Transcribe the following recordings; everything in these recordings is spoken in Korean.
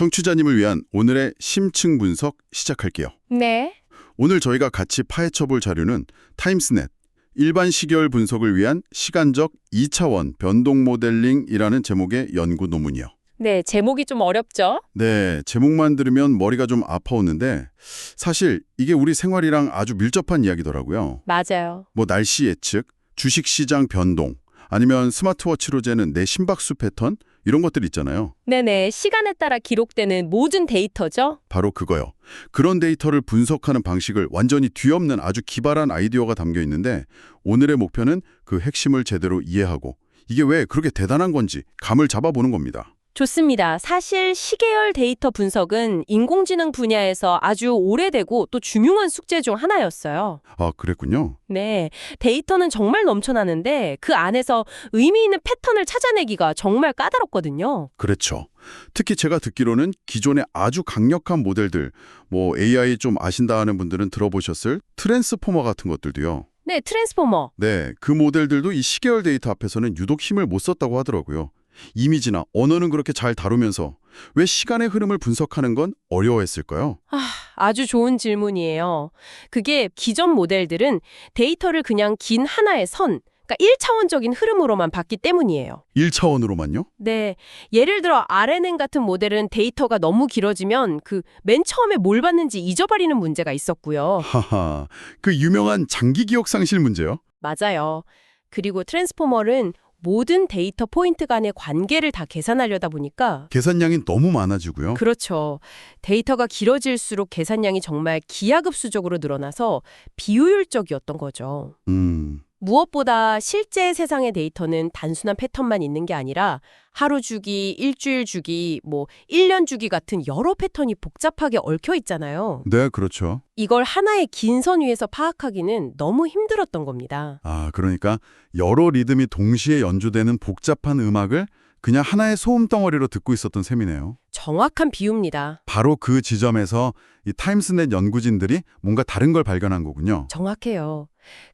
청취자님을 위한 오늘의 심층 분석 시작할게요. 네. 오늘 저희가 같이 파헤쳐 볼 자료는 타임스넷 일반 시계열 분석을 위한 시간적 2차원 변동 모델링이라는 제목의 연구 논문이요. 네, 제목이 좀 어렵죠? 네, 제목만 들으면 머리가 좀 아파오는데 사실 이게 우리 생활이랑 아주 밀접한 이야기더라고요. 맞아요. 뭐 날씨 예측, 주식 시장 변동, 아니면 스마트워치로 재는 내 심박수 패턴 이런 것들 있잖아요. 네네, 시간에 따라 기록되는 모든 데이터죠? 바로 그거요. 그런 데이터를 분석하는 방식을 완전히 뒤엎는 아주 기발한 아이디어가 담겨 있는데 오늘의 목표는 그 핵심을 제대로 이해하고 이게 왜 그렇게 대단한 건지 감을 잡아보는 겁니다. 좋습니다. 사실 시계열 데이터 분석은 인공지능 분야에서 아주 오래되고 또 중요한 숙제 중 하나였어요. 아, 그랬군요. 네, 데이터는 정말 넘쳐나는데 그 안에서 의미 있는 패턴을 찾아내기가 정말 까다롭거든요. 그렇죠. 특히 제가 듣기로는 기존의 아주 강력한 모델들, 뭐 AI 좀 아신다 하는 분들은 들어보셨을 트랜스포머 같은 것들도요. 네, 트랜스포머. 네, 그 모델들도 이 시계열 데이터 앞에서는 유독 힘을 못 썼다고 하더라고요. 이미지나 언어는 그렇게 잘 다루면서 왜 시간의 흐름을 분석하는 건 어려워했을까요? 아, 아주 좋은 질문이에요. 그게 기존 모델들은 데이터를 그냥 긴 하나의 선, 그러니까 1차원적인 흐름으로만 봤기 때문이에요. 1차원으로만요? 네. 예를 들어 RNN 같은 모델은 데이터가 너무 길어지면 그 맨 처음에 뭘 봤는지 잊어버리는 문제가 있었고요. 하하, 그 유명한 장기 기억 상실 문제요? 맞아요. 그리고 트랜스포머는 모든 데이터 포인트 간의 관계를 다 계산하려다 보니까 계산량이 너무 많아지고요. 그렇죠. 데이터가 길어질수록 계산량이 정말 기하급수적으로 늘어나서 비효율적이었던 거죠. 음, 무엇보다 실제 세상의 데이터는 단순한 패턴만 있는 게 아니라 하루 주기, 일주일 주기, 뭐 1년 주기 같은 여러 패턴이 복잡하게 얽혀 있잖아요. 네, 그렇죠. 이걸 하나의 긴 선 위에서 파악하기는 너무 힘들었던 겁니다. 아, 그러니까 여러 리듬이 동시에 연주되는 복잡한 음악을 그냥 하나의 소음 덩어리로 듣고 있었던 셈이네요. 정확한 비유입니다. 바로 그 지점에서 이 타임스넷 연구진들이 뭔가 다른 걸 발견한 거군요. 정확해요.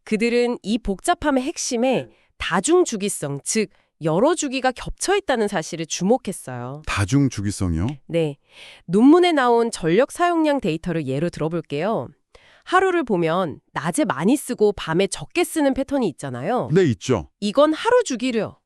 그들은 이 복잡함의 핵심에 다중 주기성, 즉 여러 주기가 겹쳐 있다는 사실을 주목했어요. 다중 주기성이요? 네. 논문에 나온 전력 사용량 데이터를 예로 들어볼게요. 하루를 보면 낮에 많이 쓰고 밤에 적게 쓰는 패턴이 있잖아요. 네, 있죠. 이건 하루 주기래요.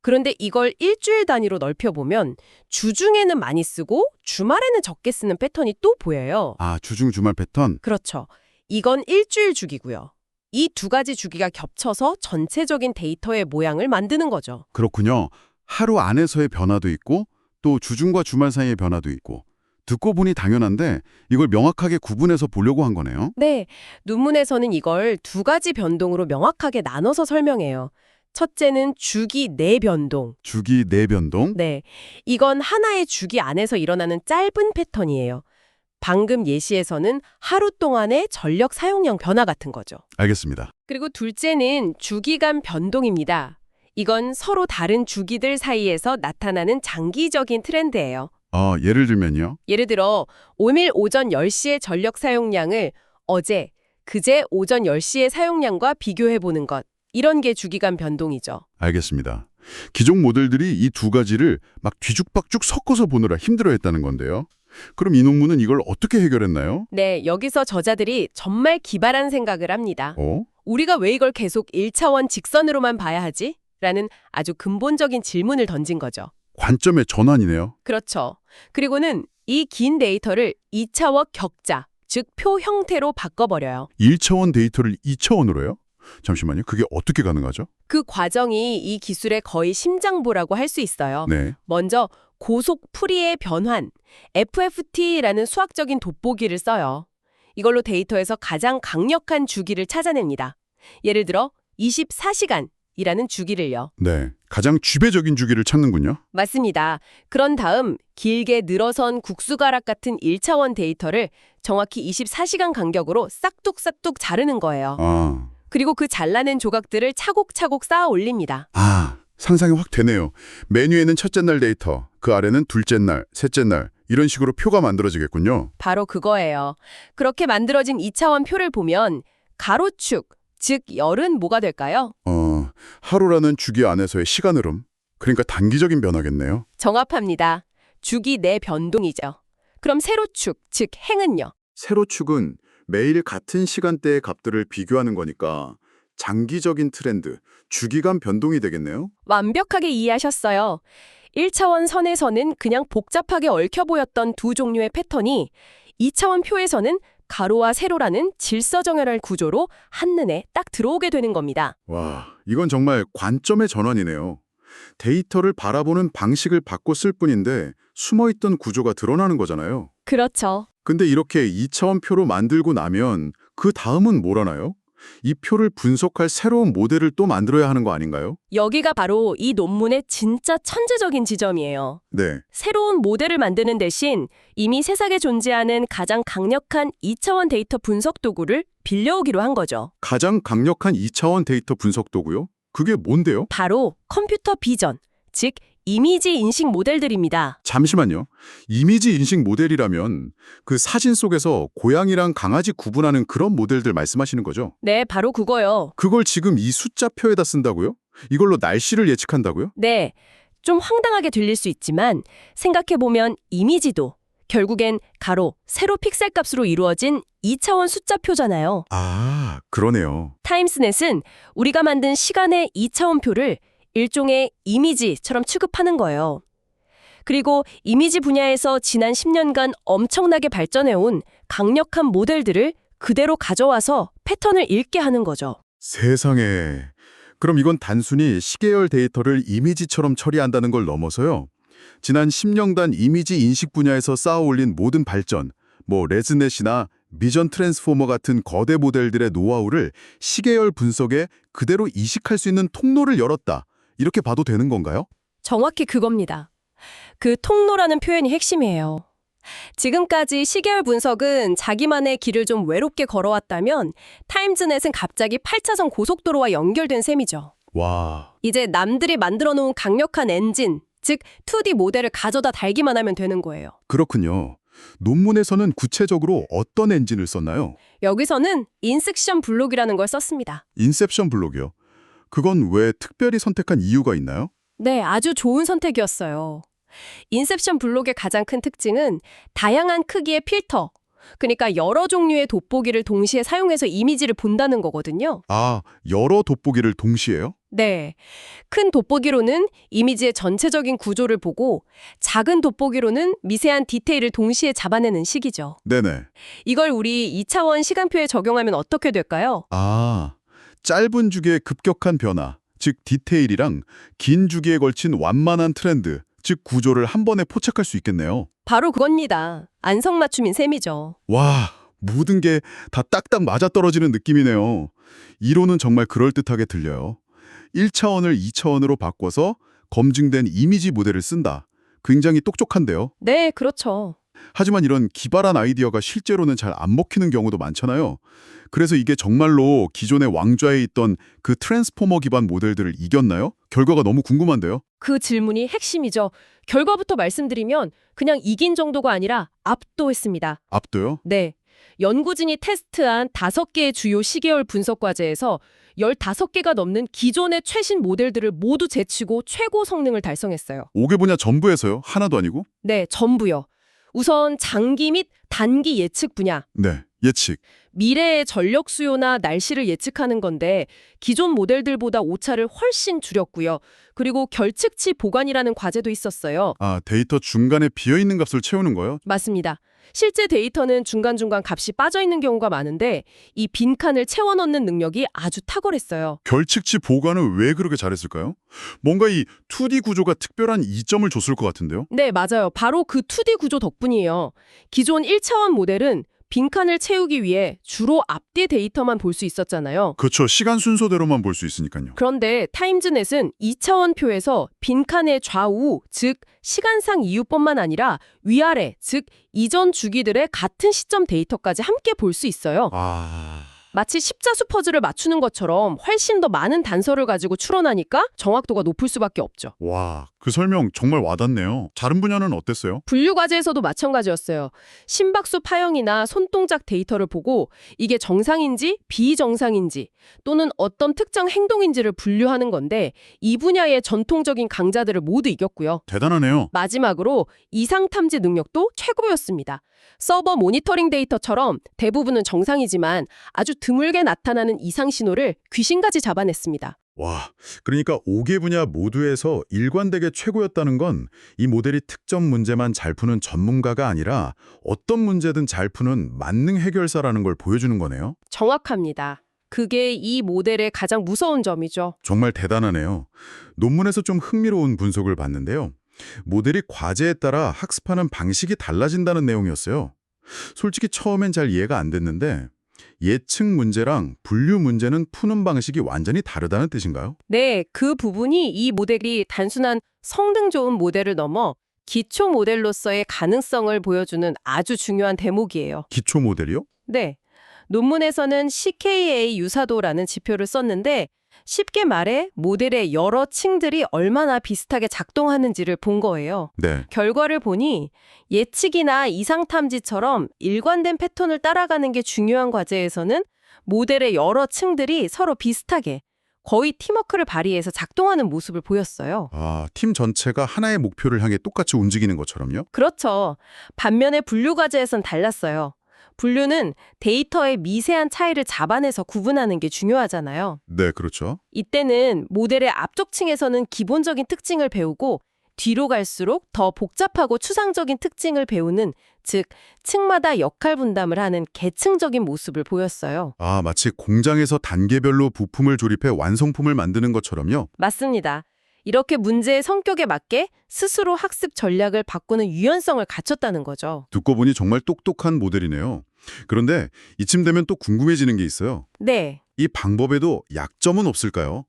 그런데 이걸 일주일 단위로 넓혀보면 주중에는 많이 쓰고 주말에는 적게 쓰는 패턴이 또 보여요. 아, 주중 주말 패턴? 그렇죠. 이건 일주일 주기고요. 이 두 가지 주기가 겹쳐서 전체적인 데이터의 모양을 만드는 거죠. 그렇군요. 하루 안에서의 변화도 있고 또 주중과 주말 사이의 변화도 있고 듣고 보니 당연한데 이걸 명확하게 구분해서 보려고 한 거네요. 네, 논문에서는 이걸 두 가지 변동으로 명확하게 나눠서 설명해요. 첫째는 주기 내 변동. 주기 내 변동? 네, 이건 하나의 주기 안에서 일어나는 짧은 패턴이에요. 방금 예시에서는 하루 동안의 전력 사용량 변화 같은 거죠. 알겠습니다. 그리고 둘째는 주기간 변동입니다. 이건 서로 다른 주기들 사이에서 나타나는 장기적인 트렌드예요. 어, 예를 들면요. 예를 들어 오늘 오전 10시의 전력 사용량을 어제, 그제 오전 10시의 사용량과 비교해 보는 것. 이런 게 주기간 변동이죠. 알겠습니다. 기존 모델들이 이 두 가지를 막 뒤죽박죽 섞어서 보느라 힘들어했다는 건데요. 그럼 이 논문은 이걸 어떻게 해결했나요? 네, 여기서 저자들이 정말 기발한 생각을 합니다. 어? 우리가 왜 이걸 계속 1차원 직선으로만 봐야 하지? 라는 아주 근본적인 질문을 던진 거죠. 관점의 전환이네요. 그렇죠. 그리고는 이 긴 데이터를 2차원 격자, 즉 표 형태로 바꿔버려요. 1차원 데이터를 2차원으로요? 잠시만요. 그게 어떻게 가능하죠? 그 과정이 이 기술의 거의 심장부라고 할 수 있어요. 네. 먼저 고속 풀이의 변환, FFT라는 수학적인 돋보기를 써요. 이걸로 데이터에서 가장 강력한 주기를 찾아냅니다. 예를 들어 24시간이라는 주기를요. 네. 가장 쥐배적인 주기를 찾는군요. 맞습니다. 그런 다음 길게 늘어선 국수가락 같은 1차원 데이터를 정확히 24시간 간격으로 싹둑싹둑 자르는 거예요. 아. 그리고 그 잘라낸 조각들을 차곡차곡 쌓아 올립니다. 아, 상상이 확 되네요. 메뉴에는 첫째 날 데이터, 그 아래는 둘째 날, 셋째 날 이런 식으로 표가 만들어지겠군요. 바로 그거예요. 그렇게 만들어진 2차원 표를 보면 가로축, 즉 열은 뭐가 될까요? 주기 내 변동이죠. 그럼 세로축, 즉 행은요. 세로축은 매일 같은 시간대의 값들을 비교하는 거니까 장기적인 트렌드, 주기간 변동이 되겠네요. 완벽하게 이해하셨어요. 1차원 선에서는 그냥 복잡하게 얽혀 보였던 두 종류의 패턴이 2차원 표에서는 가로와 세로라는 질서정연할 구조로 한눈에 딱 들어오게 되는 겁니다. 와, 이건 정말 관점의 전환이네요. 데이터를 바라보는 방식을 바꿨을 뿐인데 숨어있던 구조가 드러나는 거잖아요. 그렇죠. 근데 이렇게 2차원 표로 만들고 나면 그 다음은 뭘 하나요? 이 표를 분석할 새로운 모델을 또 만들어야 하는 거 아닌가요? 여기가 바로 이 논문의 진짜 천재적인 지점이에요. 네. 새로운 모델을 만드는 대신 이미 세상에 존재하는 가장 강력한 2차원 데이터 분석 도구를 빌려오기로 한 거죠. 가장 강력한 2차원 데이터 분석 도구요? 그게 뭔데요? 바로 컴퓨터 비전, 즉 이미지 인식 모델들입니다. 잠시만요. 이미지 인식 모델이라면 그 사진 속에서 고양이랑 강아지 구분하는 그런 모델들 말씀하시는 거죠? 네, 바로 그거요. 그걸 지금 이 숫자표에다 쓴다고요? 이걸로 날씨를 예측한다고요? 네, 좀 황당하게 들릴 수 있지만 생각해보면 이미지도 결국엔 가로, 세로 픽셀 값으로 이루어진 2차원 숫자표잖아요. 아, 그러네요. 타임스넷은 우리가 만든 시간의 2차원 표를 일종의 이미지처럼 취급하는 거예요. 그리고 이미지 분야에서 지난 10년간 엄청나게 발전해온 강력한 모델들을 그대로 가져와서 패턴을 읽게 하는 거죠. 세상에. 그럼 이건 단순히 시계열 데이터를 이미지처럼 처리한다는 걸 넘어서요. 지난 10년간 이미지 인식 분야에서 쌓아올린 모든 발전, 뭐 레즈넷이나 미전 트랜스포머 같은 거대 모델들의 노하우를 시계열 분석에 그대로 이식할 수 있는 통로를 열었다. 이렇게 봐도 되는 건가요? 정확히 그겁니다. 그 통로라는 표현이 핵심이에요. 지금까지 시계열 분석은 자기만의 길을 좀 외롭게 걸어왔다면 타임즈넷은 갑자기 8차선 고속도로와 연결된 셈이죠. 와, 이제 남들이 만들어 놓은 강력한 엔진, 즉 2D 모델을 가져다 달기만 하면 되는 거예요. 그렇군요. 논문에서는 구체적으로 어떤 엔진을 썼나요? 여기서는 인섹션 블록이라는 걸 썼습니다. 인셉션 블록이요. 그건 왜 특별히 선택한 이유가 있나요? 네, 아주 좋은 선택이었어요. 인셉션 블록의 가장 큰 특징은 다양한 크기의 필터, 그러니까 여러 종류의 돋보기를 동시에 사용해서 이미지를 본다는 거거든요. 아, 여러 돋보기를 동시에요? 네. 큰 돋보기로는 이미지의 전체적인 구조를 보고 작은 돋보기로는 미세한 디테일을 동시에 잡아내는 식이죠. 네네. 이걸 우리 2차원 시간표에 적용하면 어떻게 될까요? 아, 짧은 주기의 급격한 변화, 즉 디테일이랑 긴 주기에 걸친 완만한 트렌드, 즉 구조를 한 번에 포착할 수 있겠네요. 바로 그겁니다. 안성맞춤인 셈이죠. 와, 모든 게 다 딱딱 맞아떨어지는 느낌이네요. 이론은 정말 그럴듯하게 들려요. 1차원을 2차원으로 바꿔서 검증된 이미지 모델을 쓴다. 굉장히 똑똑한데요. 네, 그렇죠. 하지만 이런 기발한 아이디어가 실제로는 잘 안 먹히는 경우도 많잖아요. 그래서 이게 정말로 기존의 왕좌에 있던 그 트랜스포머 기반 모델들을 이겼나요? 결과가 너무 궁금한데요. 그 질문이 핵심이죠. 결과부터 말씀드리면 그냥 이긴 정도가 아니라 압도했습니다. 압도요? 네. 연구진이 테스트한 5개의 주요 시계열 분석 과제에서 15개가 넘는 기존의 최신 모델들을 모두 제치고 최고 성능을 달성했어요. 5개 분야 전부에서요? 하나도 아니고? 네, 전부요. 우선 장기 및 단기 예측 분야, 네, 예측. 미래의 전력 수요나 날씨를 예측하는 건데 기존 모델들보다 오차를 훨씬 줄였고요. 그리고 결측치 보관이라는 과제도 있었어요. 아, 데이터 중간에 비어있는 값을 채우는 거요? 맞습니다. 실제 데이터는 중간중간 값이 빠져 있는 경우가 많은데 이 빈칸을 채워 넣는 능력이 아주 탁월했어요. 결측치 보관을 왜 그렇게 잘했을까요? 뭔가 이 2D 구조가 특별한 이점을 줬을 것 같은데요? 네, 맞아요. 바로 그 2D 구조 덕분이에요. 기존 1차원 모델은 빈칸을 채우기 위해 주로 앞뒤 데이터만 볼 수 있었잖아요. 그렇죠. 시간 순서대로만 볼 수 있으니까요. 그런데 타임즈넷은 2차원 표에서 빈칸의 좌우, 즉 시간상 이유뿐만 아니라 위아래, 즉 이전 주기들의 같은 시점 데이터까지 함께 볼 수 있어요. 아... 마치 십자수 퍼즐을 맞추는 것처럼 훨씬 더 많은 단서를 가지고 추론하니까 정확도가 높을 수밖에 없죠. 와, 그 설명 정말 와닿네요. 다른 분야는 어땠어요? 분류 과제에서도 마찬가지였어요. 심박수 파형이나 손동작 데이터를 보고 이게 정상인지 비정상인지 또는 어떤 특정 행동인지를 분류하는 건데 이 분야의 전통적인 강자들을 모두 이겼고요. 대단하네요. 마지막으로 이상 탐지 능력도 최고였습니다. 서버 모니터링 데이터처럼 대부분은 정상이지만 아주 드물게 나타나는 이상 신호를 귀신같이 잡아냈습니다. 와, 그러니까 5개 분야 모두에서 일관되게 최고였다는 건 이 모델이 특정 문제만 잘 푸는 전문가가 아니라 어떤 문제든 잘 푸는 만능 해결사라는 걸 보여주는 거네요. 정확합니다. 그게 이 모델의 가장 무서운 점이죠. 정말 대단하네요. 논문에서 좀 흥미로운 분석을 봤는데요. 모델이 과제에 따라 학습하는 방식이 달라진다는 내용이었어요. 솔직히 처음엔 잘 이해가 안 됐는데 예측 문제랑 분류 문제는 푸는 방식이 완전히 다르다는 뜻인가요? 네, 그 부분이 이 모델이 단순한 성능 좋은 모델을 넘어 기초 모델로서의 가능성을 보여주는 아주 중요한 대목이에요. 기초 모델이요? 네. 논문에서는 CKA 유사도라는 지표를 썼는데 쉽게 말해 모델의 여러 층들이 얼마나 비슷하게 작동하는지를 본 거예요. 네. 결과를 보니 예측이나 이상 탐지처럼 일관된 패턴을 따라가는 게 중요한 과제에서는 모델의 여러 층들이 서로 비슷하게 거의 팀워크를 발휘해서 작동하는 모습을 보였어요. 아, 팀 전체가 하나의 목표를 향해 똑같이 움직이는 것처럼요? 그렇죠. 반면에 분류 과제에선 달랐어요. 분류는 데이터의 미세한 차이를 잡아내서 구분하는 게 중요하잖아요. 네, 그렇죠. 이때는 모델의 앞쪽 층에서는 기본적인 특징을 배우고 뒤로 갈수록 더 복잡하고 추상적인 특징을 배우는 즉 층마다 역할 분담을 하는 계층적인 모습을 보였어요. 아, 마치 공장에서 단계별로 부품을 조립해 완성품을 만드는 것처럼요? 맞습니다. 이렇게 문제의 성격에 맞게 스스로 학습 전략을 바꾸는 유연성을 갖췄다는 거죠. 듣고 보니 정말 똑똑한 모델이네요. 그런데 이쯤 되면 또 궁금해지는 게 있어요. 네. 이 방법에도 약점은 없을까요?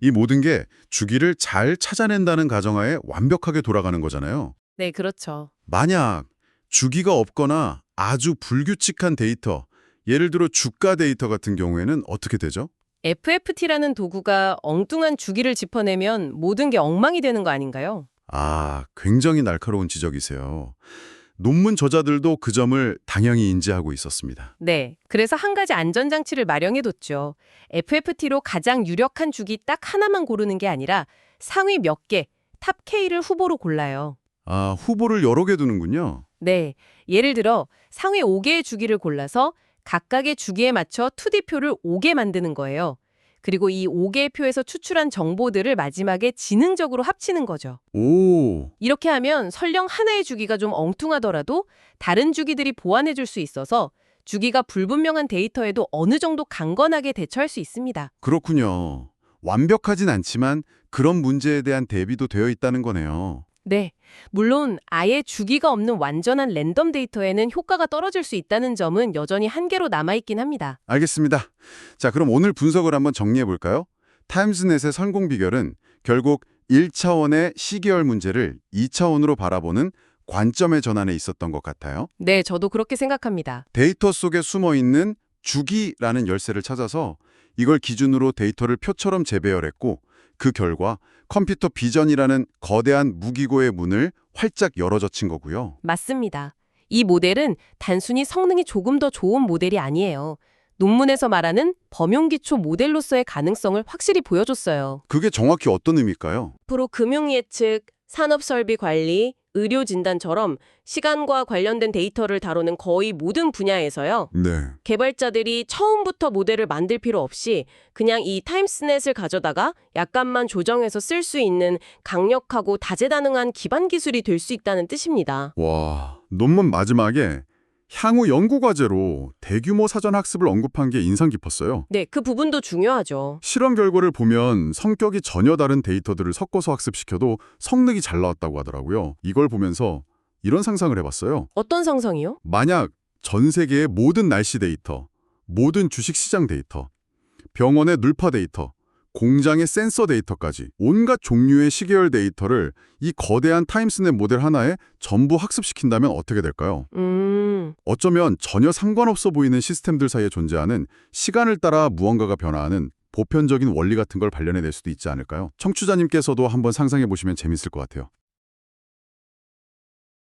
이 모든 게 주기를 잘 찾아낸다는 가정하에 완벽하게 돌아가는 거잖아요. 네, 그렇죠. 만약 주기가 없거나 아주 불규칙한 데이터, 예를 들어 주가 데이터 같은 경우에는 어떻게 되죠? FFT라는 도구가 엉뚱한 주기를 짚어내면 모든 게 엉망이 되는 거 아닌가요? 아, 굉장히 날카로운 지적이세요. 논문 저자들도 그 점을 당연히 인지하고 있었습니다. 네. 그래서 한 가지 안전장치를 마련해뒀죠. FFT로 가장 유력한 주기 딱 하나만 고르는 게 아니라 상위 몇 개, 탑 K를 후보로 골라요. 아, 후보를 여러 개 두는군요. 네. 예를 들어 상위 5개의 주기를 골라서 각각의 주기에 맞춰 2D표를 5개 만드는 거예요. 그리고 이 5개의 표에서 추출한 정보들을 마지막에 지능적으로 합치는 거죠. 오, 이렇게 하면 설령 하나의 주기가 좀 엉뚱하더라도 다른 주기들이 보완해 줄 수 있어서 주기가 불분명한 데이터에도 어느 정도 강건하게 대처할 수 있습니다. 그렇군요. 완벽하진 않지만 그런 문제에 대한 대비도 되어 있다는 거네요. 네. 물론 아예 주기가 없는 완전한 랜덤 데이터에는 효과가 떨어질 수 있다는 점은 여전히 한계로 남아있긴 합니다. 알겠습니다. 자, 그럼 오늘 분석을 한번 정리해 볼까요? 타임스넷의 성공 비결은 결국 1차원의 시계열 문제를 2차원으로 바라보는 관점의 전환에 있었던 것 같아요. 네, 저도 그렇게 생각합니다. 데이터 속에 숨어 있는 주기라는 열쇠를 찾아서 이걸 기준으로 데이터를 표처럼 재배열했고 그 결과 컴퓨터 비전이라는 거대한 무기고의 문을 활짝 열어젖힌 거고요. 맞습니다. 이 모델은 단순히 성능이 조금 더 좋은 모델이 아니에요. 논문에서 말하는 범용기초 모델로서의 가능성을 확실히 보여줬어요. 그게 정확히 어떤 의미일까요? 앞으로 금융예측, 산업설비 관리, 의료 진단처럼 시간과 관련된 데이터를 다루는 거의 모든 분야에서요. 네. 개발자들이 처음부터 모델을 만들 필요 없이 그냥 이 타임스넷을 가져다가 약간만 조정해서 쓸 수 있는 강력하고 다재다능한 기반 기술이 될 수 있다는 뜻입니다. 와, 논문 마지막에 향후 연구 과제로 대규모 사전 학습을 언급한 게 인상 깊었어요. 네, 그 부분도 중요하죠. 실험 결과를 보면 성격이 전혀 다른 데이터들을 섞어서 학습시켜도 성능이 잘 나왔다고 하더라고요. 이걸 보면서 이런 상상을 해봤어요. 어떤 상상이요? 만약 전 세계의 모든 날씨 데이터, 모든 주식시장 데이터, 병원의 눌파 데이터, 공장의 센서 데이터까지 온갖 종류의 시계열 데이터를 이 거대한 타임스냅 모델 하나에 전부 학습시킨다면 어떻게 될까요? 음, 어쩌면 전혀 상관없어 보이는 시스템들 사이에 존재하는 시간을 따라 무언가가 변화하는 보편적인 원리 같은 걸 발견해낼 수도 있지 않을까요? 청취자님께서도 한번 상상해 보시면 재밌을 것 같아요.